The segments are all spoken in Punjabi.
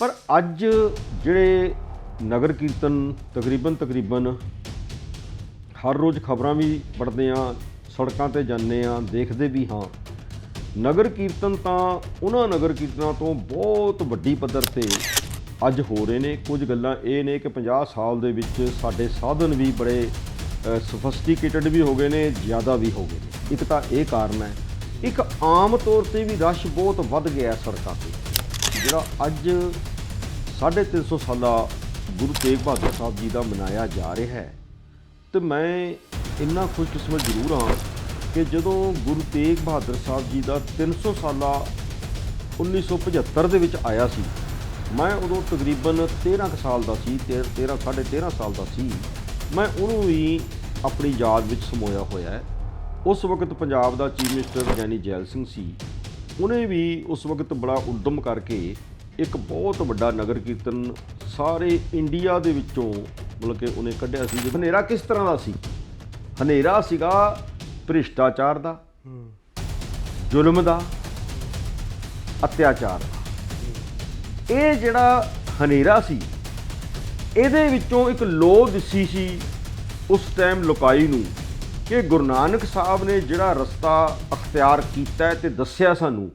ਪਰ ਅੱਜ ਜਿਹੜੇ ਨਗਰ ਕੀਰਤਨ ਤਕਰੀਬਨ ਤਕਰੀਬਨ ਹਰ ਰੋਜ਼ ਖਬਰਾਂ ਵੀ ਪੜ੍ਹਦੇ ਆ ਸੜਕਾਂ ਤੇ ਜਾਂਦੇ ਆ ਦੇਖਦੇ ਵੀ ਹਾਂ। ਨਗਰ ਕੀਰਤਨ ਤਾਂ ਉਹਨਾਂ ਨਗਰ ਕੀਰਤਨਾਂ ਤੋਂ ਬਹੁਤ ਵੱਡੀ ਪੱਧਰ ਤੇ ਅੱਜ ਹੋ ਰਹੇ ਨੇ। ਕੁਝ ਗੱਲਾਂ ਇਹ ਨੇ ਕਿ 50 ਸਾਲ ਦੇ ਵਿੱਚ ਸਾਡੇ ਸਾਧਨ ਵੀ ਬੜੇ ਸਫਿਸਟੀਕੇਟਡ ਵੀ ਹੋ ਗਏ ਨੇ, ਜ਼ਿਆਦਾ ਵੀ ਹੋ ਗਏ ਨੇ। ਇੱਕ ਤਾਂ ਇਹ ਕਾਰਨ ਹੈ, ਇੱਕ ਆਮ ਤੌਰ ਤੇ ਵੀ ਰਸ਼ ਬਹੁਤ ਵੱਧ ਗਿਆ ਸੜਕਾਂ ਤੇ। ਜਿਹੜਾ ਅੱਜ 350 ਸਾਲਾ ਗੁਰੂ ਤੇਗ ਬਹਾਦਰ ਸਾਹਿਬ ਜੀ ਦਾ ਮਨਾਇਆ ਜਾ ਰਿਹਾ ਹੈ, ਤੇ ਮੈਂ ਇੰਨਾ ਖੁਸ਼ਕਿਸਮਤ ਜ਼ਰੂਰ ਹਾਂ ਕਿ ਜਦੋਂ ਗੁਰੂ ਤੇਗ ਬਹਾਦਰ ਸਾਹਿਬ ਜੀ ਦਾ 300 ਸਾਲਾ 1975 ਦੇ ਵਿੱਚ ਆਇਆ ਸੀ, ਮੈਂ ਉਦੋਂ ਤਕਰੀਬਨ 13 ਕੁ ਸਾਲ ਦਾ ਸੀ 13 13.5 ਸਾਲ ਦਾ ਸੀ, ਮੈਂ ਉਹਨੂੰ ਵੀ ਆਪਣੀ ਯਾਦ ਵਿੱਚ ਸਮੋਇਆ ਹੋਇਆ ਹੈ। ਉਸ ਵਕਤ ਪੰਜਾਬ ਦਾ ਚੀਫ ਮਿਨਿਸਟਰ ਗਿਆਨੀ ਜੈਲ ਸਿੰਘ ਸੀ ਉਹਨੇ ਵੀ ਉਸ ਵਕਤ ਬੜਾ ਉਦਮ ਕਰਕੇ ਇੱਕ ਬਹੁਤ ਵੱਡਾ ਨਗਰ ਕੀਰਤਨ ਸਾਰੇ ਇੰਡੀਆ ਦੇ ਵਿੱਚੋਂ ਮਤਲਬ ਕਿ ਉਹਨੇ ਕੱਢਿਆ ਸੀ। ਹਨੇਰਾ ਕਿਸ ਤਰ੍ਹਾਂ ਦਾ ਸੀ? ਹਨੇਰਾ ਸੀਗਾ ਭ੍ਰਿਸ਼ਟਾਚਾਰ ਦਾ, ਜ਼ੁਲਮ ਦਾ, ਅਤਿਆਚਾਰ ਦਾ। ਇਹ ਜਿਹੜਾ ਹਨੇਰਾ ਸੀ, ਇਹਦੇ ਵਿੱਚੋਂ ਇੱਕ ਲੋ ਦਿਸੀ ਸੀ ਉਸ ਟਾਈਮ ਲੁਕਾਈ ਨੂੰ। ਕਿ ਗੁਰੂ ਨਾਨਕ ਸਾਹਿਬ ਨੇ ਜਿਹੜਾ ਰਸਤਾ ਅਖਤਿਆਰ ਕੀਤਾ ਹੈ ਤੇ ਦੱਸਿਆ ਸਾਨੂੰ,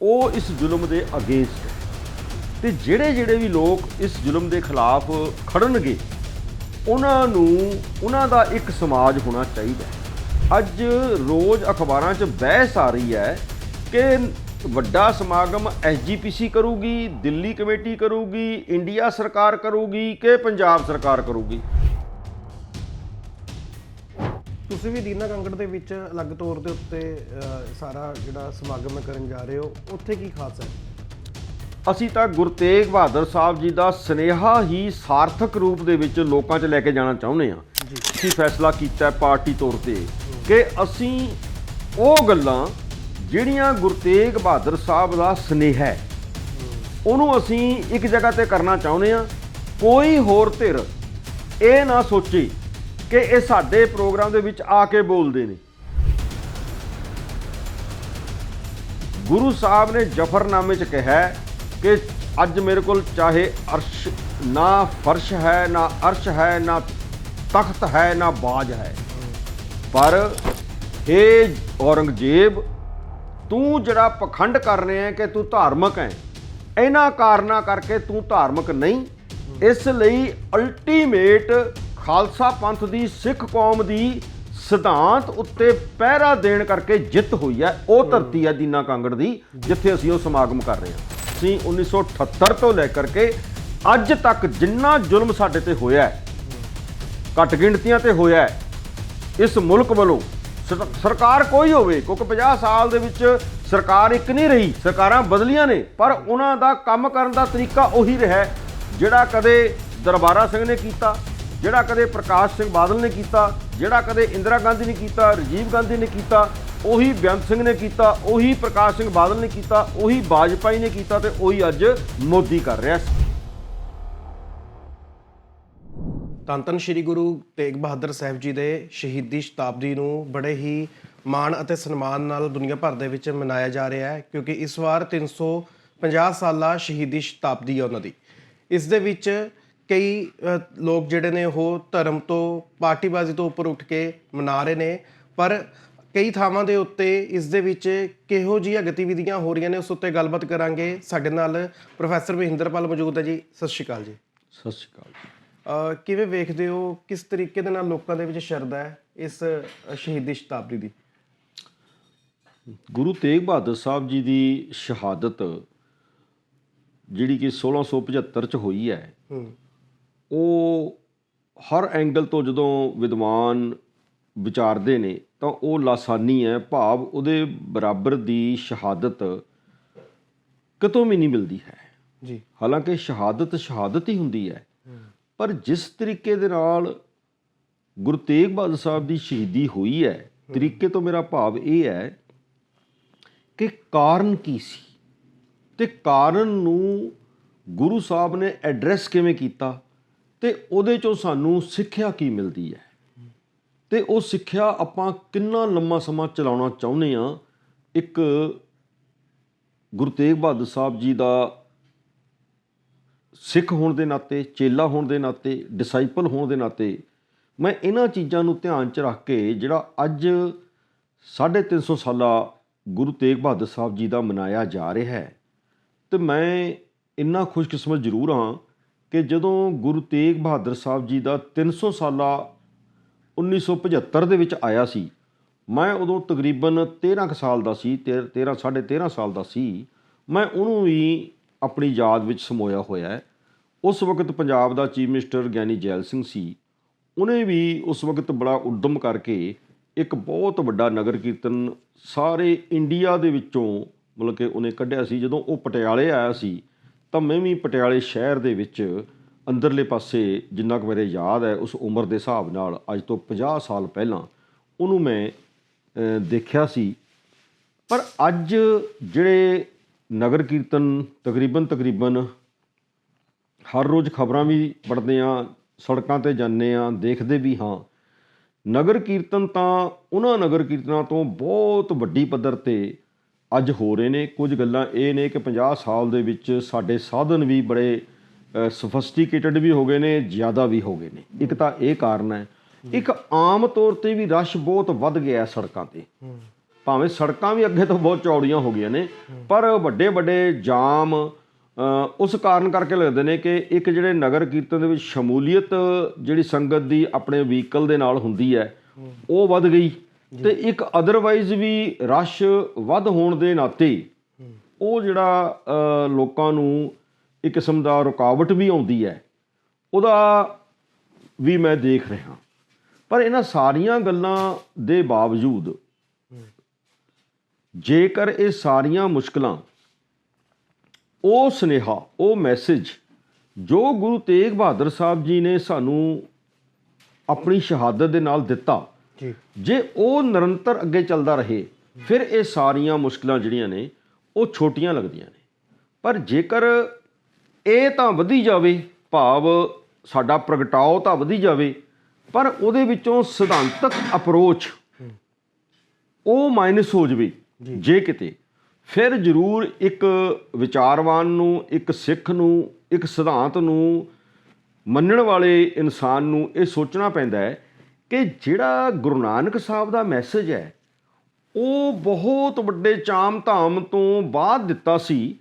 ਉਹ ਇਸ ਜ਼ੁਲਮ ਦੇ ਅਗੇਂਸਟ ਹੈ। ਤੇ ਜਿਹੜੇ ਜਿਹੜੇ ਵੀ ਲੋਕ ਇਸ ਜ਼ੁਲਮ ਦੇ ਖਿਲਾਫ ਖੜਨਗੇ, ਉਹਨਾਂ ਨੂੰ, ਉਹਨਾਂ ਦਾ ਇੱਕ ਸਮਾਜ ਹੋਣਾ ਚਾਹੀਦਾ ਅੱਜ ਰੋਜ਼ ਅਖਬਾਰਾਂ 'ਚ ਬਹਿਸ ਆ ਰਹੀ ਹੈ ਕਿ ਵੱਡਾ ਸਮਾਗਮ ਐਸਜੀਪੀਸੀ ਕਰੂਗੀ, ਦਿੱਲੀ ਕਮੇਟੀ ਕਰੂਗੀ, ਇੰਡੀਆ ਸਰਕਾਰ ਕਰੂਗੀ ਕਿ ਪੰਜਾਬ ਸਰਕਾਰ ਕਰੂਗੀ। ਤੁਸੀਂ ਵੀ ਦੀਨਾ ਕੰਗੜ ਦੇ ਵਿੱਚ ਅਲੱਗ ਤੌਰ ਦੇ ਉੱਤੇ ਸਾਰਾ ਜਿਹੜਾ ਸਮਾਗਮ ਕਰਨ ਜਾ ਰਹੇ ਹੋ ਉੱਥੇ ਕੀ ਖਾਸ ਹੈ? ਅਸੀਂ ਤਾਂ ਗੁਰੂ ਤੇਗ ਬਹਾਦਰ ਸਾਹਿਬ ਜੀ ਦਾ ਸਨੇਹਾ ਹੀ ਸਾਰਥਕ ਰੂਪ ਦੇ ਵਿੱਚ ਲੋਕਾਂ 'ਚ ਲੈ ਕੇ ਜਾਣਾ ਚਾਹੁੰਦੇ ਹਾਂ। ਅਸੀਂ ਫੈਸਲਾ ਕੀਤਾ ਹੈ ਪਾਰਟੀ ਤੌਰ ਤੇ ਕਿ ਅਸੀਂ ਉਹ ਗੱਲਾਂ ਜਿਹੜੀਆਂ ਗੁਰੂ ਤੇਗ ਬਹਾਦਰ ਸਾਹਿਬ ਦਾ ਸਨੇਹਾ ਹੈ ਉਹਨੂੰ ਅਸੀਂ ਇੱਕ ਜਗ੍ਹਾ ਤੇ ਕਰਨਾ ਚਾਹੁੰਦੇ ਹਾਂ। ਕੋਈ ਹੋਰ ਧਿਰ ਇਹ ਨਾ ਸੋਚੇ ਕਿ ਇਹ ਸਾਡੇ ਪ੍ਰੋਗਰਾਮ ਦੇ ਵਿੱਚ ਆ ਕੇ ਬੋਲਦੇ ਨੇ। ਗੁਰੂ ਸਾਹਿਬ ਨੇ ਜਫਰਨਾਮੇ 'ਚ ਕਿਹਾ ਕਿ ਅੱਜ ਮੇਰੇ ਕੋਲ ਚਾਹੇ ਅਰਸ਼ ਨਾ ਫਰਸ਼ ਹੈ, ਨਾ ਅਰਸ਼ ਹੈ, ਨਾ ਤਖਤ ਹੈ, ਨਾ ਬਾਜ ਹੈ। ਪਰ हे ਔਰੰਗਜ਼ੇਬ, ਤੂੰ ਜਿਹੜਾ ਪਖੰਡ ਕਰ ਰਿਹਾ ਹੈ ਕਿ ਤੂੰ ਧਾਰਮਿਕ ਹੈ, ਇਹਨਾਂ ਕਾਰਨਾਂ ਕਰਕੇ ਤੂੰ ਧਾਰਮਿਕ ਨਹੀਂ। ਇਸ ਲਈ ਅਲਟੀਮੇਟ ਖਾਲਸਾ ਪੰਥ ਦੀ ਸਿੱਖ ਕੌਮ ਦੀ ਸਿਧਾਂਤ ਉੱਤੇ ਪਹਿਰਾ ਦੇਣ ਕਰਕੇ ਜਿੱਤ ਹੋਈ ਹੈ। ਉਹ ਧਰਤੀ ਹੈ ਦੀਨਾ ਕਾਂਗੜ ਦੀ ਜਿੱਥੇ ਅਸੀਂ ਉਹ ਸਮਾਗਮ ਕਰ ਰਹੇ ਹਾਂ। ਅਸੀਂ 1978 ਤੋਂ ਲੈ ਕਰਕੇ ਅੱਜ ਤੱਕ ਜਿੰਨਾ ਜ਼ੁਲਮ ਸਾਡੇ ਤੇ ਹੋਇਆ ਹੈ ਘੱਟ ਗਿਣਤੀਆਂ ਤੇ ਹੋਇਆ ਹੈ ਇਸ ਮੁਲਕ ਵੱਲੋਂ ਸਰ- ਸਰਕਾਰ ਕੋਈ ਹੋਵੇ ਕਿਉਂਕਿ 50 ਸਾਲ ਦੇ ਵਿੱਚ ਸਰਕਾਰ ਇੱਕ ਨਹੀਂ ਰਹੀ ਸਰਕਾਰਾਂ ਬਦਲੀਆਂ ਨੇ ਪਰ ਉਹਨਾਂ ਦਾ ਕੰਮ ਕਰਨ ਦਾ ਤਰੀਕਾ ਉਹੀ ਰਿਹਾ ਜਿਹੜਾ ਕਦੇ ਦਰਬਾਰਾ ਸਿੰਘ ਨੇ ਕੀਤਾ। ਜਿਹੜਾ ਕਦੇ ਪ੍ਰਕਾਸ਼ ਸਿੰਘ ਬਾਦਲ ਨੇ ਕੀਤਾ, ਜਿਹੜਾ ਕਦੇ ਇੰਦਰਾ ਗਾਂਧੀ ਨੇ ਕੀਤਾ, ਰਾਜੀਵ ਗਾਂਧੀ ਨੇ ਕੀਤਾ, ਉਹੀ ਬੇਅੰਤ ਸਿੰਘ ਨੇ ਕੀਤਾ, ਉਹੀ ਪ੍ਰਕਾਸ਼ ਸਿੰਘ ਬਾਦਲ ਨੇ ਕੀਤਾ, ਉਹੀ ਵਾਜਪਾਈ ਨੇ ਕੀਤਾ ਤੇ ਉਹੀ ਅੱਜ ਮੋਦੀ ਕਰ ਰਿਹਾ ਸੀ ਧੰਨ ਧੰਨ ਸ੍ਰੀ ਗੁਰੂ ਤੇਗ ਬਹਾਦਰ ਸਾਹਿਬ ਜੀ ਦੇ ਸ਼ਹੀਦੀ ਸ਼ਤਾਬਦੀ ਨੂੰ ਬੜੇ ਹੀ ਮਾਣ ਅਤੇ ਸਨਮਾਨ ਨਾਲ ਦੁਨੀਆ ਭਰ ਦੇ ਵਿੱਚ ਮਨਾਇਆ ਜਾ ਰਿਹਾ ਹੈ, ਕਿਉਂਕਿ ਇਸ ਵਾਰ 350 ਸਾਲਾ ਸ਼ਹੀਦੀ ਸ਼ਤਾਬਦੀ ਹੈ ਉਹਨਾਂ ਦੀ। ਇਸ ਦੇ ਵਿੱਚ ਕਈ ਲੋਕ ਜਿਹੜੇ ਨੇ ਉਹ ਧਰਮ ਤੋਂ ਪਾਰਟੀਬਾਜ਼ੀ ਤੋਂ ਉੱਪਰ ਉੱਠ ਕੇ ਮਨਾ ਰਹੇ ਨੇ ਪਰ ਕਈ ਥਾਵਾਂ ਦੇ ਉੱਤੇ ਇਸ ਦੇ ਵਿੱਚ ਕਿਹੋ ਜਿਹੀਆਂ ਗਤੀਵਿਧੀਆਂ ਹੋ ਰਹੀਆਂ ਨੇ ਉਸ ਉੱਤੇ ਗੱਲਬਾਤ ਕਰਾਂਗੇ। ਸਾਡੇ ਨਾਲ ਪ੍ਰੋਫੈਸਰ ਮਹਿੰਦਰਪਾਲ ਮੌਜੂਦ ਹੈ ਜੀ। ਸਤਿ ਸ਼੍ਰੀ ਅਕਾਲ ਜੀ। ਸਤਿ ਸ਼੍ਰੀ ਅਕਾਲ ਕਿਵੇਂ ਵੇਖਦੇ ਹੋ ਕਿਸ ਤਰੀਕੇ ਦੇ ਨਾਲ ਲੋਕਾਂ ਦੇ ਵਿੱਚ ਸ਼ਰਧਾ ਹੈ ਇਸ ਸ਼ਹੀਦੀ ਸ਼ਤਾਬਦੀ ਦੀ? ਗੁਰੂ ਤੇਗ ਬਹਾਦਰ ਸਾਹਿਬ ਜੀ ਦੀ ਸ਼ਹਾਦਤ ਜਿਹੜੀ ਕਿ 1675 ਚ ਹੋਈ ਹੂੰ। ਉਹ ਹਰ ਐਂਗਲ ਤੋਂ ਜਦੋਂ ਵਿਦਵਾਨ ਵਿਚਾਰਦੇ ਨੇ ਤਾਂ ਉਹ ਲਾਸਾਨੀ ਹੈ ਭਾਵ ਉਹਦੇ ਬਰਾਬਰ ਦੀ ਸ਼ਹਾਦਤ ਕਿਤੋਂ ਵੀ ਨਹੀਂ ਮਿਲਦੀ ਹੈ। ਜੀ। ਹਾਲਾਂਕਿ ਸ਼ਹਾਦਤ ਸ਼ਹਾਦਤ ਹੀ ਹੁੰਦੀ ਹੈ ਪਰ ਜਿਸ ਤਰੀਕੇ ਦੇ ਨਾਲ ਗੁਰੂ ਤੇਗ ਬਹਾਦਰ ਸਾਹਿਬ ਦੀ ਸ਼ਹੀਦੀ ਹੋਈ ਹੈ ਤਰੀਕੇ ਤੋਂ ਮੇਰਾ ਭਾਵ ਇਹ ਹੈ ਕਿ ਕਾਰਨ ਕੀ ਸੀ? ਤੇ ਕਾਰਨ ਨੂੰ ਗੁਰੂ ਸਾਹਿਬ ਨੇ ਐਡਰੈਸ ਕਿਵੇਂ ਕੀਤਾ? ਤੇ ਉਹਦੇ ਚੋਂ ਸਾਨੂੰ ਸਿੱਖਿਆ ਕੀ ਮਿਲਦੀ ਹੈ? ਤੇ ਉਹ ਸਿੱਖਿਆ ਆਪਾਂ ਕਿੰਨਾ ਲੰਮਾ ਸਮਾਂ ਚਲਾਉਣਾ ਚਾਹੁੰਦੇ ਆ ਇੱਕ ਗੁਰੂ ਤੇਗ ਬਹਾਦਰ ਸਾਹਿਬ ਜੀ ਦਾ ਸਿੱਖ ਹੋਣ ਦੇ ਨਾਤੇ, ਚੇਲਾ ਹੋਣ ਦੇ ਨਾਤੇ ਡਿਸਾਈਪਲ ਹੋਣ ਦੇ ਨਾਤੇ ਮੈਂ ਇਹਨਾਂ ਚੀਜ਼ਾਂ ਨੂੰ ਧਿਆਨ 'ਚ ਰੱਖ ਕੇ ਜਿਹੜਾ ਅੱਜ 350 ਸਾਲਾ ਗੁਰੂ ਤੇਗ ਬਹਾਦਰ ਸਾਹਿਬ ਜੀ ਦਾ ਮਨਾਇਆ ਜਾ ਰਿਹਾ ਹੈ, ਤੇ ਮੈਂ ਇੰਨਾ ਖੁਸ਼ਕਿਸਮਤ ਜ਼ਰੂਰ ਹਾਂ ਕਿ ਜਦੋਂ ਗੁਰੂ ਤੇਗ ਬਹਾਦਰ ਸਾਹਿਬ ਜੀ ਦਾ 300 ਸਾਲਾ 1975 ਦੇ ਵਿੱਚ ਆਇਆ ਸੀ, ਮੈਂ ਉਦੋਂ ਤਕਰੀਬਨ 13 ਕੁ ਸਾਲ ਦਾ ਸੀ 13 13.5 ਸਾਲ ਦਾ ਸੀ, ਮੈਂ ਉਹਨੂੰ ਵੀ ਆਪਣੀ ਯਾਦ ਵਿੱਚ ਸਮੋਇਆ ਹੋਇਆ ਹੈ। ਉਸ ਵਕਤ ਪੰਜਾਬ ਦਾ ਚੀਫ ਮਿਨਿਸਟਰ ਗਿਆਨੀ ਜੈਲ ਸਿੰਘ ਸੀ। ਉਹਨੇ ਵੀ ਉਸ ਵਕਤ ਬੜਾ ਉਦਮ ਕਰਕੇ ਇੱਕ ਬਹੁਤ ਵੱਡਾ ਨਗਰ ਕੀਰਤਨ ਸਾਰੇ ਇੰਡੀਆ ਦੇ ਵਿੱਚੋਂ ਮਤਲਬ ਕਿ ਉਹਨੇ ਕੱਢਿਆ ਸੀ। ਜਦੋਂ ਉਹ ਪਟਿਆਲੇ ਆਇਆ ਸੀ ਤਾਂ ਮੈਂ ਵੀ ਪਟਿਆਲੇ ਸ਼ਹਿਰ ਦੇ ਵਿੱਚ ਅੰਦਰਲੇ ਪਾਸੇ ਜਿੰਨਾ ਕੁ ਮੇਰੇ ਯਾਦ ਹੈ, ਉਸ ਉਮਰ ਦੇ ਹਿਸਾਬ ਨਾਲ ਅੱਜ ਤੋਂ 50 ਸਾਲ ਪਹਿਲਾਂ ਉਹਨੂੰ ਮੈਂ ਦੇਖਿਆ ਸੀ। ਪਰ ਅੱਜ ਜਿਹੜੇ ਨਗਰ ਕੀਰਤਨ ਤਕਰੀਬਨ ਤਕਰੀਬਨ ਹਰ ਰੋਜ਼ ਖਬਰਾਂ ਵੀ ਪੜ੍ਹਦੇ ਆ ਸੜਕਾਂ ਤੇ ਜਾਂਦੇ ਆ ਦੇਖਦੇ ਵੀ ਹਾਂ। ਨਗਰ ਕੀਰਤਨ ਤਾਂ ਉਹਨਾਂ ਨਗਰ ਕੀਰਤਨਾਂ ਤੋਂ ਬਹੁਤ ਵੱਡੀ ਪੱਧਰ ਤੇ ਅੱਜ ਹੋ ਰਹੇ ਨੇ। ਕੁਝ ਗੱਲਾਂ ਇਹ ਨੇ ਕਿ 50 ਸਾਲ ਦੇ ਵਿੱਚ ਸਾਡੇ ਸਾਧਨ ਵੀ ਬੜੇ ਸਫਿਸਟੀਕੇਟਡ ਵੀ ਹੋ ਗਏ ਨੇ, ਜ਼ਿਆਦਾ ਵੀ ਹੋ ਗਏ ਨੇ। ਇੱਕ ਤਾਂ ਇਹ ਕਾਰਨ ਹੈ, ਇੱਕ ਆਮ ਤੌਰ ਤੇ ਵੀ ਰਸ਼ ਬਹੁਤ ਵੱਧ ਗਿਆ ਸੜਕਾਂ ਤੇ। ਭਾਵੇਂ ਸੜਕਾਂ ਵੀ ਅੱਗੇ ਤੋਂ ਬਹੁਤ ਚੌੜੀਆਂ ਹੋ ਗਈਆਂ ਨੇ, ਪਰ ਵੱਡੇ ਵੱਡੇ ਜਾਮ ਉਸ ਕਾਰਨ ਕਰਕੇ ਲੱਗਦੇ ਨੇ ਕਿ ਇੱਕ ਜਿਹੜੇ ਨਗਰ ਕੀਰਤਨ ਦੇ ਵਿੱਚ ਸ਼ਮੂਲੀਅਤ ਜਿਹੜੀ ਸੰਗਤ ਦੀ ਆਪਣੇ ਵਹੀਕਲ ਦੇ ਨਾਲ ਹੁੰਦੀ ਹੈ, ਉਹ ਵੱਧ ਗਈ। ਤੇ ਇੱਕ ਅਦਰਵਾਈਜ਼ ਵੀ ਰਸ਼ ਵੱਧ ਹੋਣ ਦੇ ਨਾਤੇ ਉਹ ਜਿਹੜਾ ਲੋਕਾਂ ਨੂੰ ਇੱਕ ਕਿਸਮ ਦਾ ਰੁਕਾਵਟ ਵੀ ਆਉਂਦੀ ਹੈ, ਉਹਦਾ ਵੀ ਮੈਂ ਦੇਖ ਰਿਹਾ ਪਰ ਇਹਨਾਂ ਸਾਰੀਆਂ ਗੱਲਾਂ ਦੇ ਬਾਵਜੂਦ ਜੇਕਰ ਇਹ ਸਾਰੀਆਂ ਮੁਸ਼ਕਲਾਂ, ਉਹ ਸੁਨੇਹਾ, ਉਹ ਮੈਸੇਜ ਜੋ ਗੁਰੂ ਤੇਗ ਬਹਾਦਰ ਸਾਹਿਬ ਜੀ ਨੇ ਸਾਨੂੰ ਆਪਣੀ ਸ਼ਹਾਦਤ ਦੇ ਨਾਲ ਦਿੱਤਾ ਜੀ। ਜੇ ਉਹ ਨਿਰੰਤਰ ਅੱਗੇ ਚੱਲਦਾ ਰਹੇ ਫਿਰ ਇਹ ਸਾਰੀਆਂ ਮੁਸ਼ਕਲਾਂ ਜਿਹੜੀਆਂ ਨੇ ਉਹ ਛੋਟੀਆਂ ਲੱਗਦੀਆਂ ਨੇ। ਪਰ ਜੇਕਰ ਇਹ ਤਾਂ ਵਧੀ ਜਾਵੇ ਭਾਵ ਸਾਡਾ ਪ੍ਰਗਟਾਓ ਤਾਂ ਵਧੀ ਜਾਵੇ ਪਰ ਉਹਦੇ ਵਿੱਚੋਂ ਸਿਧਾਂਤਕ ਅਪਰੋਚ ਉਹ ਮਾਈਨਸ ਹੋ ਜਵੇ ਜੇ ਕਿਤੇ ਫਿਰ ਜ਼ਰੂਰ ਇੱਕ ਵਿਚਾਰਵਾਨ ਨੂੰ ਇੱਕ ਸਿੱਖ ਨੂੰ ਇੱਕ ਸਿਧਾਂਤ ਨੂੰ ਮੰਨਣ ਵਾਲੇ ਇਨਸਾਨ ਨੂੰ ਇਹ ਸੋਚਣਾ ਪੈਂਦਾ ਹੈ ਕਿ ਜਿਹੜਾ ਗੁਰੂ ਨਾਨਕ ਸਾਹਿਬ ਦਾ ਮੈਸੇਜ ਹੈ ਉਹ ਬਹੁਤ ਵੱਡੇ ਚਾਮ ਧਾਮ ਤੋਂ ਬਾਅਦ ਦਿੱਤਾ ਸੀ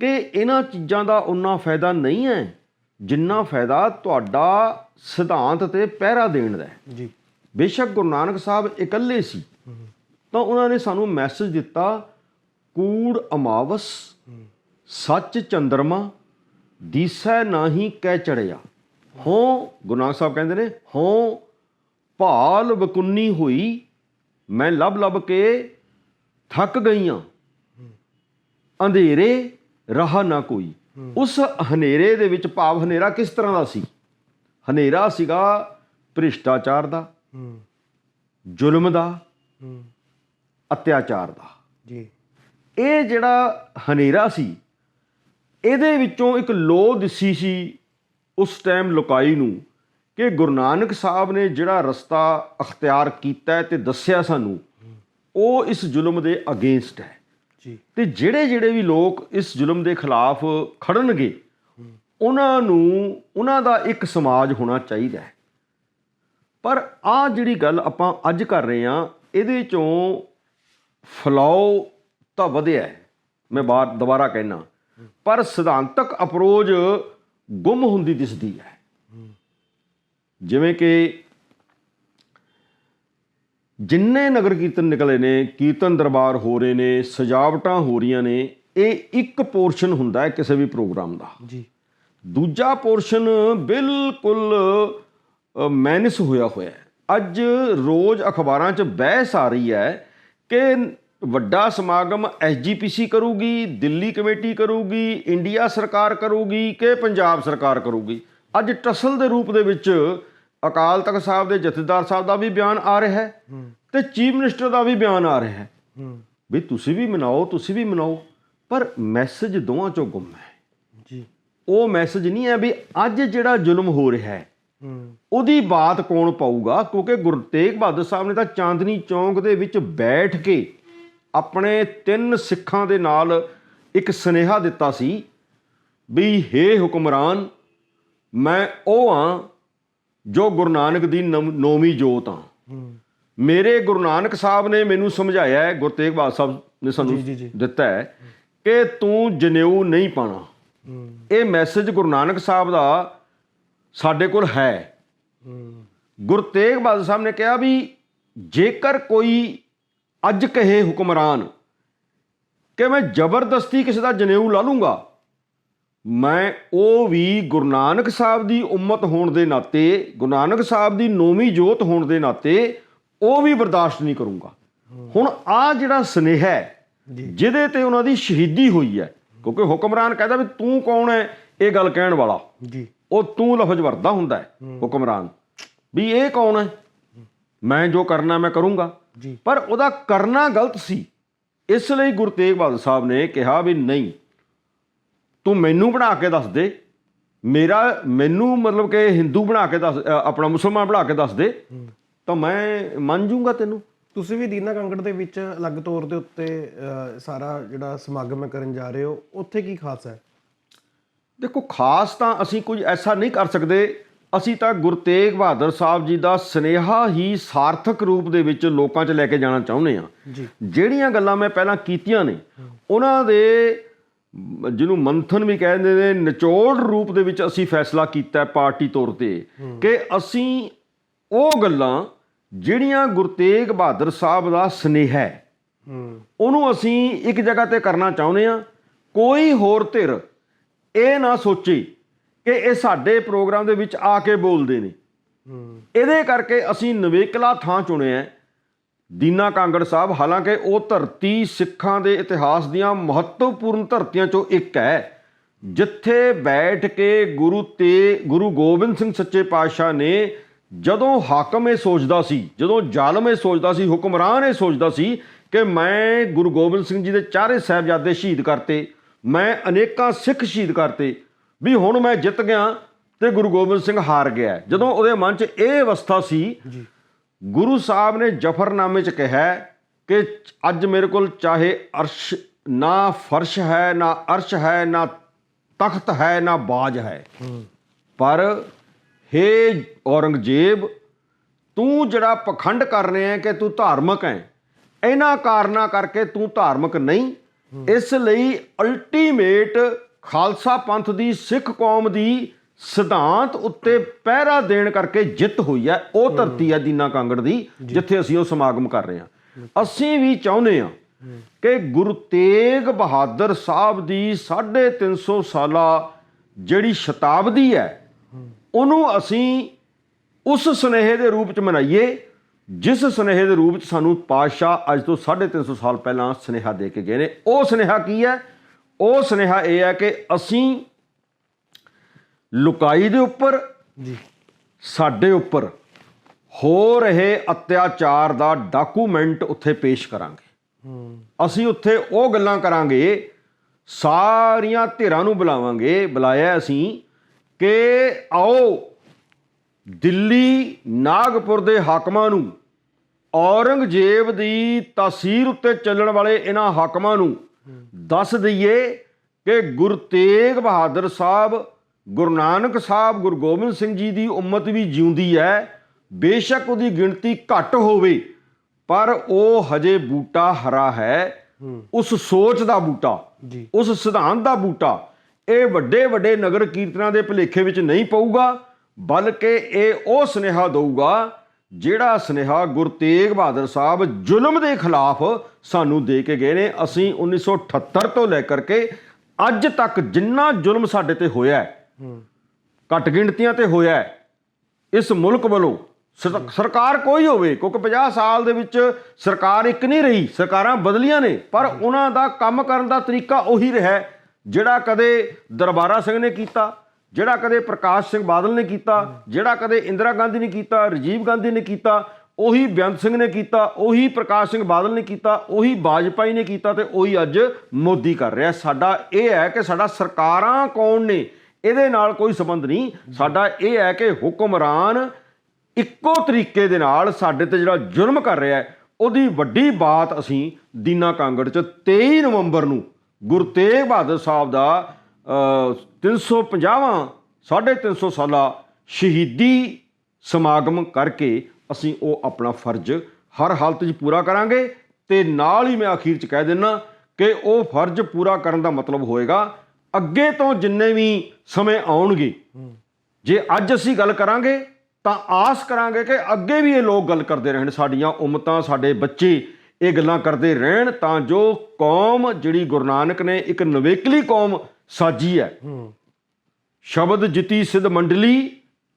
ਕਿ ਇਹਨਾਂ ਚੀਜ਼ਾਂ ਦਾ ਉਨਾ ਫਾਇਦਾ ਨਹੀਂ ਹੈ ਜਿੰਨਾ ਫਾਇਦਾ ਤੁਹਾਡਾ ਸਿਧਾਂਤ ਤੇ ਪਹਿਰਾ ਦੇਣ ਦਾ ਹੈ। ਜੀ। ਬੇਸ਼ੱਕ ਗੁਰੂ ਨਾਨਕ ਸਾਹਿਬ ਇਕੱਲੇ ਸੀ ਤਾਂ ਉਹਨਾਂ ਨੇ ਸਾਨੂੰ ਮੈਸੇਜ ਦਿੱਤਾ ਕੂੜ ਅਮਾਵਸ ਸੱਚ ਚੰਦਰਮਾ ਦੀਸੈ ਨਾਹੀ ਕਹਿ ਚੜਿਆ। ਹੋ ਗੁਰੂ ਨਾਨਕ ਸਾਹਿਬ ਕਹਿੰਦੇ ਨੇ ਹੋ ਭਾਲ ਵਕੁੰਨੀ ਹੋਈ ਮੈਂ ਲੱਭ ਲੱਭ ਕੇ ਥੱਕ ਗਈਆਂ। ਅੰਧੇਰੇ ਰਹਾ ਨਾ ਕੋਈ। ਉਸ ਹਨੇਰੇ ਦੇ ਵਿੱਚ ਭਾਵ ਹਨੇਰਾ ਕਿਸ ਤਰ੍ਹਾਂ ਦਾ ਸੀ? ਹਨੇਰਾ ਸੀਗਾ ਭ੍ਰਿਸ਼ਟਾਚਾਰ ਦਾ ਜ਼ੁਲਮ ਦਾ ਅਤਿਆਚਾਰ ਦਾ। ਜੀ। ਇਹ ਜਿਹੜਾ ਹਨੇਰਾ ਸੀ ਇਹਦੇ ਵਿੱਚੋਂ ਇੱਕ ਲੋ ਦਿਸੀ ਸੀ ਉਸ ਟਾਈਮ ਲੁਕਾਈ ਨੂੰ। ਕਿ ਗੁਰੂ ਨਾਨਕ ਸਾਹਿਬ ਨੇ ਜਿਹੜਾ ਰਸਤਾ ਅਖਤਿਆਰ ਕੀਤਾ ਤੇ ਦੱਸਿਆ ਸਾਨੂੰ ਉਹ ਇਸ ਜ਼ੁਲਮ ਦੇ ਅਗੇਂਸਟ ਹੈ। ਜੀ। ਤੇ ਜਿਹੜੇ ਜਿਹੜੇ ਵੀ ਲੋਕ ਇਸ ਜ਼ੁਲਮ ਦੇ ਖਿਲਾਫ ਖੜਨਗੇ ਉਹਨਾਂ ਨੂੰ ਉਹਨਾਂ ਦਾ ਇੱਕ ਸਮਾਜ ਹੋਣਾ ਚਾਹੀਦਾ ਹੈ। ਪਰ ਆ ਜਿਹੜੀ ਗੱਲ ਆਪਾਂ ਅੱਜ ਕਰ ਰਹੇ ਹਾਂ ਇਹਦੇ ਚੋਂ ਫਲਾਓ ਤਾਂ ਵਧਿਆ ਮੈਂ ਬਾਰ ਦੁਬਾਰਾ ਕਹਿਣਾ ਪਰ ਸਿਧਾਂਤਕ ਅਪਰੋਚ ਗੁੰਮ ਹੁੰਦੀ ਦਿਸਦੀ ਹੈ। ਜਿਵੇਂ ਕਿ ਜਿੰਨੇ ਨਗਰ ਕੀਰਤਨ ਨਿਕਲੇ ਨੇ ਕੀਰਤਨ ਦਰਬਾਰ ਹੋ ਰਹੇ ਨੇ ਸਜਾਵਟਾਂ ਹੋ ਰਹੀਆਂ ਨੇ ਇਹ ਇੱਕ ਪੋਰਸ਼ਨ ਹੁੰਦਾ ਹੈ ਕਿਸੇ ਵੀ ਪ੍ਰੋਗਰਾਮ ਦਾ। ਜੀ। ਦੂਜਾ ਪੋਰਸ਼ਨ ਬਿਲਕੁਲ ਮੈਨਸ ਹੋਇਆ ਹੋਇਆ ਹੈ। ਅੱਜ ਰੋਜ਼ ਅਖਬਾਰਾਂ 'ਚ ਬਹਿਸ ਆ ਰਹੀ ਹੈ ਕਿ ਵੱਡਾ ਸਮਾਗਮ ਐਸਜੀਪੀਸੀ ਕਰੂਗੀ ਦਿੱਲੀ ਕਮੇਟੀ ਕਰੂਗੀ ਇੰਡੀਆ ਸਰਕਾਰ ਕਰੂਗੀ ਕਿ ਪੰਜਾਬ ਸਰਕਾਰ ਕਰੂਗੀ। ਅੱਜ ਟਸਲ ਦੇ ਰੂਪ ਦੇ ਵਿੱਚ ਅਕਾਲ ਤਖਤ ਸਾਹਿਬ ਦੇ ਜਥੇਦਾਰ ਸਾਹਿਬ ਦਾ ਵੀ ਬਿਆਨ ਆ ਰਿਹਾ ਹੈ ਤੇ ਚੀਫ ਮਿਨਿਸਟਰ ਦਾ ਵੀ ਬਿਆਨ ਆ ਰਿਹਾ ਹੈ। ਵੀ ਤੁਸੀਂ ਵੀ ਮਨਾਓ ਤੁਸੀਂ ਵੀ ਮਨਾਓ ਪਰ ਮੈਸੇਜ ਦੋਵਾਂ ਚੋਂ ਗੁੰਮ ਹੈ। ਜੀ। ਉਹ ਮੈਸੇਜ ਨਹੀਂ ਹੈ ਵੀ ਅੱਜ ਜਿਹੜਾ ਜ਼ੁਲਮ ਹੋ ਰਿਹਾ ਹੈ ਹੂੰ। ਉਹਦੀ ਬਾਤ ਕੌਣ ਪਾਊਗਾ? ਕਿਉਂਕਿ ਗੁਰੂ ਤੇਗ ਬਹਾਦਰ ਸਾਹਿਬ ਨੇ ਤਾਂ ਚਾਂਦਨੀ ਚੌਂਕ ਦੇ ਵਿੱਚ ਬੈਠ ਕੇ ਆਪਣੇ ਤਿੰਨ ਸਿੱਖਾਂ ਦੇ ਨਾਲ ਇੱਕ ਸੁਨੇਹਾ ਦਿੱਤਾ ਸੀ ਵੀ ਹੇ ਹੁਕਮਰਾਨ ਮੈਂ ਉਹ ਹਾਂ ਜੋ ਗੁਰੂ ਨਾਨਕ ਦੀ ਨਵ- ਜੋਤ ਹਾਂ। ਮੇਰੇ ਗੁਰੂ ਨਾਨਕ ਸਾਹਿਬ ਨੇ ਮੈਨੂੰ ਸਮਝਾਇਆ ਹੈ ਗੁਰੂ ਤੇਗ ਬਹਾਦਰ ਸਾਹਿਬ ਨੇ ਸਾਨੂੰ। ਦਿੱਤਾ ਹੈ ਕਿ ਤੂੰ ਜਨੇਊ ਨਹੀਂ ਪਾਣਾ। ਇਹ ਮੈਸੇਜ ਗੁਰੂ ਨਾਨਕ ਸਾਹਿਬ ਦਾ ਸਾਡੇ ਕੋਲ ਹੈ। ਹੂੰ। ਗੁਰੂ ਤੇਗ ਬਹਾਦਰ ਸਾਹਿਬ ਨੇ ਕਿਹਾ ਵੀ ਜੇਕਰ ਕੋਈ ਅੱਜ ਕਹੇ ਹੁਕਮਰਾਨ ਕਿ ਮੈਂ ਜ਼ਬਰਦਸਤੀ ਕਿਸੇ ਦਾ ਜਨੇਊ ਲਾ ਲੂੰਗਾ ਮੈਂ ਉਹ ਵੀ ਗੁਰੂ ਨਾਨਕ ਸਾਹਿਬ ਦੀ ਉਮਤ ਹੋਣ ਦੇ ਨਾਤੇ ਗੁਰੂ ਨਾਨਕ ਸਾਹਿਬ ਦੀ ਨੌਵੀਂ ਜੋਤ ਹੋਣ ਦੇ ਨਾਤੇ ਉਹ ਵੀ ਬਰਦਾਸ਼ਤ ਨਹੀਂ ਕਰੂੰਗਾ। ਹੁਣ ਆ ਜਿਹੜਾ ਸਨੇਹਾ ਹੈ। ਜਿਹਦੇ ਤੇ ਉਹਨਾਂ ਦੀ ਸ਼ਹੀਦੀ ਹੋਈ ਹੈ ਕਿਉਂਕਿ ਹੁਕਮਰਾਨ ਕਹਿੰਦਾ ਵੀ ਤੂੰ ਕੌਣ ਹੈ ਇਹ ਗੱਲ ਕਹਿਣ ਵਾਲਾ। ਜੀ। ਉਹ ਤੂੰ ਲਫ਼ਜ਼ ਵਰਦਾ ਹੁੰਦਾ ਹੈ। ਹੁਕਮਰਾਨ ਵੀ ਇਹ ਕੌਣ ਹੈ? ਮੈਂ ਜੋ ਕਰਨਾ ਮੈਂ ਕਰੂੰਗਾ। ਜੀ। ਪਰ ਉਹਦਾ ਕਰਨਾ ਗਲਤ ਸੀ। ਇਸ ਲਈ ਗੁਰੂ ਤੇਗ ਬਹਾਦਰ ਸਾਹਿਬ ਨੇ ਕਿਹਾ ਵੀ ਨਹੀਂ ਤੂੰ ਮੈਨੂੰ ਬਣਾ ਕੇ ਦੱਸ ਦੇ। ਮੇਰਾ ਮੈਨੂੰ ਮਤਲਬ ਕਿ ਹਿੰਦੂ ਬਣਾ ਕੇ ਦੱਸ ਆਪਣਾ ਮੁਸਲਮਾਨ ਬਣਾ ਕੇ ਦੱਸ ਦੇ। ਤਾਂ ਮੈਂ ਮੰਨ ਜੂੰਗਾ ਤੈਨੂੰ। ਤੁਸੀਂ ਵੀ ਦੀਨਾ ਕੰਗੜ ਦੇ ਵਿੱਚ ਅਲੱਗ ਤੌਰ ਦੇ ਉੱਤੇ ਸਾਰਾ ਜਿਹੜਾ ਸਮਾਗਮ ਕਰਨ ਜਾ ਰਹੇ ਹੋ ਉੱਥੇ ਕੀ ਖਾਸ ਹੈ? ਦੇਖੋ ਖਾਸ ਤਾਂ ਅਸੀਂ ਕੁਝ ਐਸਾ ਨਹੀਂ ਕਰ ਸਕਦੇ। ਅਸੀਂ ਤਾਂ ਗੁਰੂ ਤੇਗ ਬਹਾਦਰ ਸਾਹਿਬ ਜੀ ਦਾ ਸਨੇਹਾ ਹੀ ਸਾਰਥਕ ਰੂਪ ਦੇ ਵਿੱਚ ਲੋਕਾਂ 'ਚ ਲੈ ਕੇ ਜਾਣਾ ਚਾਹੁੰਦੇ ਆ ਜਿਹੜੀਆਂ ਗੱਲਾਂ ਮੈਂ ਪਹਿਲਾਂ ਕੀਤੀਆਂ ਨੇ ਉਹਨਾਂ ਦੇ ਜਿਹਨੂੰ ਮੰਥਨ ਵੀ ਕਹਿੰਦੇ ਨੇ ਨਿਚੋੜ ਰੂਪ ਦੇ ਵਿੱਚ ਅਸੀਂ ਫੈਸਲਾ ਕੀਤਾ ਹੈ ਪਾਰਟੀ ਤੌਰ ਤੇ ਕਿ ਅਸੀਂ ਉਹ ਗੱਲਾਂ ਜਿਹੜੀਆਂ ਗੁਰੂ ਤੇਗ ਬਹਾਦਰ ਸਾਹਿਬ ਦਾ ਸਨੇਹਾ ਹੈ ਉਹਨੂੰ ਅਸੀਂ ਇੱਕ ਜਗ੍ਹਾ ਤੇ ਕਰਨਾ ਚਾਹੁੰਦੇ ਆ ਕੋਈ ਹੋਰ ਧਿਰ ਇਹ ਨਾ ਸੋਚੇ ਕਿ ਇਹ ਸਾਡੇ ਪ੍ਰੋਗਰਾਮ ਦੇ ਵਿੱਚ ਆ ਕੇ ਬੋਲਦੇ ਨੇ। ਇਹਦੇ ਕਰਕੇ ਅਸੀਂ ਨਵੇਕਲਾ ਥਾਂ ਚੁਣਿਆ ਹੈ। ਦੀਨਾ ਕਾਂਗੜ ਸਾਹਿਬ, ਹਾਲਾਂਕਿ ਉਹ ਧਰਤੀ ਸਿੱਖਾਂ ਦੇ ਇਤਿਹਾਸ ਦੀਆਂ ਮਹੱਤਵਪੂਰਨ ਧਰਤੀਆਂ ਚੋਂ ਇੱਕ ਹੈ, ਜਿੱਥੇ ਬੈਠ ਕੇ ਗੁਰੂ ਤੇ, ਗੁਰੂ ਗੋਬਿੰਦ ਸਿੰਘ ਸੱਚੇ ਪਾਤਸ਼ਾਹ ਨੇ ਜਦੋਂ ਹਾਕਮ ਇਹ ਸੋਚਦਾ ਸੀ, ਜਦੋਂ ਜ਼ਾਲਮ ਇਹ ਸੋਚਦਾ ਸੀ, ਹੁਕਮਰਾਨ ਇਹ ਸੋਚਦਾ ਸੀ ਕਿ ਮੈਂ ਗੁਰੂ ਗੋਬਿੰਦ ਸਿੰਘ ਜੀ ਦੇ ਚਾਰੇ ਸਾਹਿਬਜ਼ਾਦੇ ਸ਼ਹੀਦ ਕਰਤੇ, ਮੈਂ ਅਨੇਕਾਂ ਸਿੱਖ ਸ਼ਹੀਦ ਕਰਤੇ, ਵੀ ਹੁਣ ਮੈਂ ਜਿੱਤ ਗਿਆ ਤੇ ਗੁਰੂ ਗੋਬਿੰਦ ਸਿੰਘ ਹਾਰ ਗਿਆ। ਜਦੋਂ ਉਹਦੇ ਮਨ 'ਚ ਇਹ ਅਵਸਥਾ ਸੀ ਗੁਰੂ ਸਾਹਿਬ ਨੇ ਜਫਰਨਾਮੇ 'ਚ ਕਿਹਾ ਕਿ ਅੱਜ ਮੇਰੇ ਕੋਲ ਚਾਹੇ ਅਰਸ਼ ਨਾ ਫਰਸ਼ ਹੈ, ਨਾ ਅਰਸ਼ ਹੈ, ਨਾ ਤਖਤ ਹੈ, ਨਾ ਬਾਜ ਹੈ। ਪਰ ਹੇ ਔਰੰਗਜ਼ੇਬ, ਤੂੰ ਜਿਹੜਾ ਪਖੰਡ ਕਰ ਰਿਹਾ ਹੈ ਕਿ ਤੂੰ ਧਾਰਮਿਕ ਹੈ, ਇਹਨਾਂ ਕਾਰਨਾਂ ਕਰਕੇ ਤੂੰ ਧਾਰਮਿਕ ਨਹੀਂ। ਇਸ ਲਈ ਅਲਟੀਮੇਟ ਖਾਲਸਾ ਪੰਥ ਦੀ ਸਿੱਖ ਕੌਮ ਦੀ ਸਿਧਾਂਤ ਉੱਤੇ ਪਹਿਰਾ ਦੇਣ ਕਰਕੇ ਜਿੱਤ ਹੋਈ ਹੈ ਉਹ ਧਰਤੀ ਹੈ ਦੀਨਾ ਕਾਂਗੜ ਦੀ ਜਿੱਥੇ ਅਸੀਂ ਉਹ ਸਮਾਗਮ ਕਰ ਰਹੇ ਹਾਂ। ਅਸੀਂ ਵੀ ਚਾਹੁੰਦੇ ਹਾਂ ਕਿ ਗੁਰੂ ਤੇਗ ਬਹਾਦਰ ਸਾਹਿਬ ਦੀ 350 ਸਾਲਾ ਜਿਹੜੀ ਸ਼ਤਾਬਦੀ ਹੈ ਉਹਨੂੰ ਅਸੀਂ ਉਸ ਸੁਨੇਹੇ ਦੇ ਰੂਪ ਚ ਮਨਾਈਏ ਜਿਸ ਸੁਨੇਹੇ ਦੇ ਰੂਪ ਚ ਸਾਨੂੰ ਪਾਤਸ਼ਾਹ ਅੱਜ ਤੋਂ 350 ਸਾਲ ਪਹਿਲਾਂ ਸੁਨੇਹਾ ਦੇ ਕੇ ਗਏ ਨੇ। ਉਹ ਸੁਨੇਹਾ ਕੀ ਹੈ? ਉਹ ਸੁਨੇਹਾ ਇਹ ਹੈ ਕਿ ਅਸੀਂ ਲੁਕਾਈ ਦੇ ਉੱਪਰ ਜੀ। ਸਾਡੇ ਉੱਪਰ ਹੋ ਰਹੇ ਅਤਿਆਚਾਰ ਦਾ ਡਾਕੂਮੈਂਟ ਉੱਥੇ ਪੇਸ਼ ਕਰਾਂਗੇ। ਅਸੀਂ ਉੱਥੇ ਉਹ ਗੱਲਾਂ ਕਰਾਂਗੇ ਸਾਰੀਆਂ ਧਿਰਾਂ ਨੂੰ ਬੁਲਾਵਾਂਗੇ ਬੁਲਾਇਆ ਅਸੀਂ ਕਿ ਆਓ ਦਿੱਲੀ ਨਾਗਪੁਰ ਦੇ ਹਾਕਮਾਂ ਨੂੰ ਔਰੰਗਜ਼ੇਬ ਦੀ ਤਾਸੀਰ ਉੱਤੇ ਚੱਲਣ ਵਾਲੇ ਇਹਨਾਂ ਹਾਕਮਾਂ ਨੂੰ ਦੱਸ ਦਈਏ ਕਿ ਗੁਰੂ ਤੇਗ ਬਹਾਦਰ ਸਾਹਿਬ ਗੁਰੂ ਨਾਨਕ ਸਾਹਿਬ ਗੁਰੂ ਗੋਬਿੰਦ ਸਿੰਘ ਜੀ ਦੀ ਉਮਤ ਵੀ ਜਿਉਂਦੀ ਹੈ। ਬੇਸ਼ੱਕ ਉਹਦੀ ਗਿਣਤੀ ਘੱਟ ਹੋਵੇ ਪਰ ਉਹ ਹਜੇ ਬੂਟਾ ਹਰਾ ਹੈ। ਉਸ ਸੋਚ ਦਾ ਬੂਟਾ ਉਸ ਸਿਧਾਂਤ ਦਾ ਬੂਟਾ ਇਹ ਵੱਡੇ ਵੱਡੇ ਨਗਰ ਕੀਰਤਨਾਂ ਦੇ ਭਲੇਖੇ ਵਿੱਚ ਨਹੀਂ ਪਊਗਾ ਬਲਕਿ ਇਹ ਉਹ ਸੁਨੇਹਾ ਦਊਗਾ ਜਿਹੜਾ ਸੁਨੇਹਾ ਗੁਰੂ ਤੇਗ ਬਹਾਦਰ ਸਾਹਿਬ ਜ਼ੁਲਮ ਦੇ ਖਿਲਾਫ ਸਾਨੂੰ ਦੇ ਕੇ ਗਏ ਨੇ। ਅਸੀਂ 1978 ਤੋਂ ਲੈ ਕਰਕੇ ਅੱਜ ਤੱਕ ਜਿੰਨਾ ਜ਼ੁਲਮ ਸਾਡੇ ਤੇ ਹੋਇਆ ਹੂੰ ਘੱਟ ਗਿਣਤੀਆਂ ਤੇ ਹੋਇਆ ਇਸ ਮੁਲਕ ਵੱਲੋਂ ਸਰ- ਸਰਕਾਰ ਕੋਈ ਹੋਵੇ, ਕਿਉਂਕਿ 50 ਸਾਲ ਦੇ ਵਿੱਚ ਸਰਕਾਰ ਇੱਕ ਨਹੀਂ ਰਹੀ, ਸਰਕਾਰਾਂ ਬਦਲੀਆਂ ਨੇ, ਪਰ ਉਹਨਾਂ ਦਾ ਕੰਮ ਕਰਨ ਦਾ ਤਰੀਕਾ ਉਹੀ ਰਿਹਾ ਜਿਹੜਾ ਕਦੇ ਦਰਬਾਰਾ ਸਿੰਘ ਨੇ ਕੀਤਾ, ਜਿਹੜਾ ਕਦੇ ਪ੍ਰਕਾਸ਼ ਸਿੰਘ ਬਾਦਲ ਨੇ ਕੀਤਾ, ਜਿਹੜਾ ਕਦੇ ਇੰਦਰਾ ਗਾਂਧੀ ਨੇ ਕੀਤਾ, ਰਾਜੀਵ ਗਾਂਧੀ ਨੇ ਕੀਤਾ, ਉਹੀ ਬੇਅੰਤ ਸਿੰਘ ਨੇ ਕੀਤਾ, ਉਹੀ ਪ੍ਰਕਾਸ਼ ਸਿੰਘ ਬਾਦਲ ਨੇ ਕੀਤਾ, ਉਹੀ ਵਾਜਪਾਈ ਨੇ ਕੀਤਾ ਤੇ ਉਹੀ ਅੱਜ ਮੋਦੀ ਕਰ ਰਿਹਾ। ਸਾਡਾ ਇਹ ਹੈ ਕਿ ਸਾਡਾ ਸਰਕਾਰਾਂ ਕੌਣ ਨੇ ਇਹਦੇ ਨਾਲ ਕੋਈ ਸੰਬੰਧ ਨਹੀਂ। ਸਾਡਾ ਇਹ ਹੈ ਕਿ ਹੁਕਮਰਾਨ ਇੱਕੋ ਤਰੀਕੇ ਦੇ ਨਾਲ ਸਾਡੇ ਤੇ ਜਿਹੜਾ ਜ਼ੁਲਮ ਕਰ ਰਿਹਾ ਹੈ, ਉਹਦੀ ਵੱਡੀ ਬਾਤ ਅਸੀਂ ਦੀਨਾ ਕਾਂਗੜ ਚ 23 ਨਵੰਬਰ ਨੂੰ ਗੁਰੂ ਤੇਗ ਬਹਾਦਰ ਸਾਹਿਬ ਦਾ 350ਵਾਂ 350 ਸਾਲਾ ਸ਼ਹੀਦੀ ਸਮਾਗਮ ਕਰਕੇ ਅਸੀਂ ਉਹ ਆਪਣਾ ਫਰਜ਼ ਹਰ ਹਾਲਤ 'ਚ ਪੂਰਾ ਕਰਾਂਗੇ। ਤੇ ਨਾਲ ਹੀ ਮੈਂ ਅਖੀਰ 'ਚ ਕਹਿ ਦਿੰਨਾ ਕਿ ਉਹ ਫਰਜ਼ ਪੂਰਾ ਕਰਨ ਦਾ ਮਤਲਬ ਹੋਏਗਾ ਅੱਗੇ ਤੋਂ ਜਿੰਨੇ ਵੀ ਸਮੇਂ ਆਉਣਗੇ ਜੇ ਅੱਜ ਅਸੀਂ ਗੱਲ ਕਰਾਂਗੇ ਤਾਂ ਆਸ ਕਰਾਂਗੇ ਕਿ ਅੱਗੇ ਵੀ ਇਹ ਲੋਕ ਗੱਲ ਕਰਦੇ ਰਹਿਣ ਸਾਡੀਆਂ ਉਮਤਾਂ ਸਾਡੇ ਬੱਚੇ ਇਹ ਗੱਲਾਂ ਕਰਦੇ ਰਹਿਣ ਤਾਂ ਜੋ ਕੌਮ ਜਿਹੜੀ ਗੁਰੂ ਨਾਨਕ ਨੇ ਇੱਕ ਨਵੇਕਲੀ ਕੌਮ ਸਾਜੀ ਹੈ। ਸ਼ਬਦ ਜਿਤੀ ਸਿਧ ਮੰਡਲੀ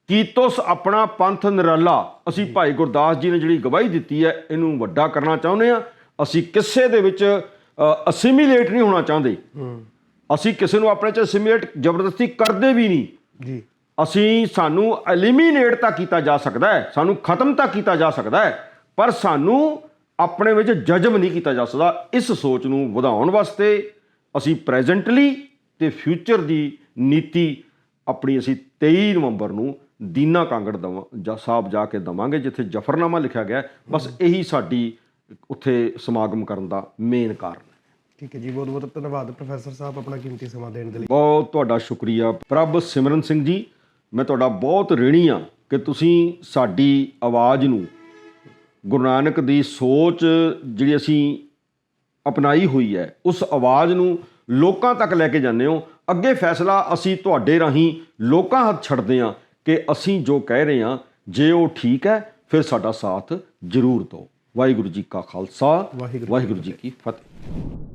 ਕੀਤੋਸ ਆਪਣਾ ਪੰਥ ਨਿਰਾਲਾ। ਅਸੀਂ ਭਾਈ ਗੁਰਦਾਸ ਜੀ ਨੇ ਜਿਹੜੀ ਗਵਾਹੀ ਦਿੱਤੀ ਹੈ ਇਹਨੂੰ ਵੱਡਾ ਕਰਨਾ ਚਾਹੁੰਦੇ ਆ ਅਸੀਂ ਕਿਸੇ ਦੇ ਵਿੱਚ ਅਸਿਮੀਲੇਟ ਨਹੀਂ ਹੋਣਾ ਚਾਹੁੰਦੇ। ਅਸੀਂ ਕਿਸੇ ਨੂੰ ਆਪਣੇ ਚ ਅਸਿਮੀਲੇਟ ਜ਼ਬਰਦਸਤੀ ਕਰਦੇ ਵੀ ਨਹੀਂ। ਜੀ। ਅਸੀਂ ਸਾਨੂੰ ਐਲੀਮੀਨੇਟ ਤਾਂ ਕੀਤਾ ਜਾ ਸਕਦਾ ਹੈ ਸਾਨੂੰ ਖਤਮ ਤਾਂ ਕੀਤਾ ਜਾ ਸਕਦਾ ਹੈ ਪਰ ਸਾਨੂੰ ਆਪਣੇ ਵਿੱਚ ਜਜ਼ਬ ਨਹੀਂ ਕੀਤਾ ਜਾ ਸਕਦਾ। ਇਸ ਸੋਚ ਨੂੰ ਵਧਾਉਣ ਵਾਸਤੇ ਅਸੀਂ ਪ੍ਰੈਜ਼ੈਂਟਲੀ ਤੇ ਫਿਊਚਰ ਦੀ ਨੀਤੀ ਆਪਣੀ ਅਸੀਂ 23 ਨਵੰਬਰ ਨੂੰ ਦੀਨਾ ਕਾਂਗੜ ਦਵਾਂ ਜਾਂ ਸਾਹਿਬ ਜਾ ਕੇ ਦਵਾਂਗੇ ਜਿੱਥੇ ਜਫਰਨਾਮਾ ਲਿਖਿਆ ਗਿਆ। ਬਸ ਇਹੀ ਸਾਡੀ ਉੱਥੇ ਸਮਾਗਮ ਕਰਨ ਦਾ ਮੇਨ ਕਾਰਨ ਠੀਕ ਹੈ ਜੀ ਬਹੁਤ ਬਹੁਤ ਧੰਨਵਾਦ ਪ੍ਰੋਫੈਸਰ ਸਾਹਿਬ ਆਪਣਾ ਕੀਮਤੀ ਸਮਾਂ ਦੇਣ ਦੇ ਲਈ। ਬਹੁਤ ਤੁਹਾਡਾ ਸ਼ੁਕਰੀਆ। ਪ੍ਰਭ ਸਿਮਰਨ ਸਿੰਘ ਜੀ ਮੈਂ ਤੁਹਾਡਾ ਬਹੁਤ ਰਿਣੀ ਆ ਕਿ ਤੁਸੀਂ ਸਾਡੀ ਆਵਾਜ਼ ਨੂੰ ਗੁਰੂ ਨਾਨਕ ਦੀ ਸੋਚ ਜਿਹੜੀ ਅਸੀਂ ਅਪਣਾਈ ਹੋਈ ਹੈ ਉਸ ਆਵਾਜ਼ ਨੂੰ ਲੋਕਾਂ ਤੱਕ ਲੈ ਕੇ ਜਾਂਦੇ ਹੋ। ਅੱਗੇ ਫੈਸਲਾ ਅਸੀਂ ਤੁਹਾਡੇ ਰਾਹੀਂ ਲੋਕਾਂ ਹੱਥ ਛੱਡਦੇ ਹਾਂ ਕਿ ਅਸੀਂ ਜੋ ਕਹਿ ਰਹੇ ਹਾਂ ਜੇ ਉਹ ਠੀਕ ਹੈ ਫਿਰ ਸਾਡਾ ਸਾਥ ਜ਼ਰੂਰ ਦਿਓ। ਵਾਹਿਗੁਰੂ ਜੀ ਕਾ ਖਾਲਸਾ ਵਾਹਿਗੁਰੂ ਜੀ ਕੀ ਫਤਿਹ।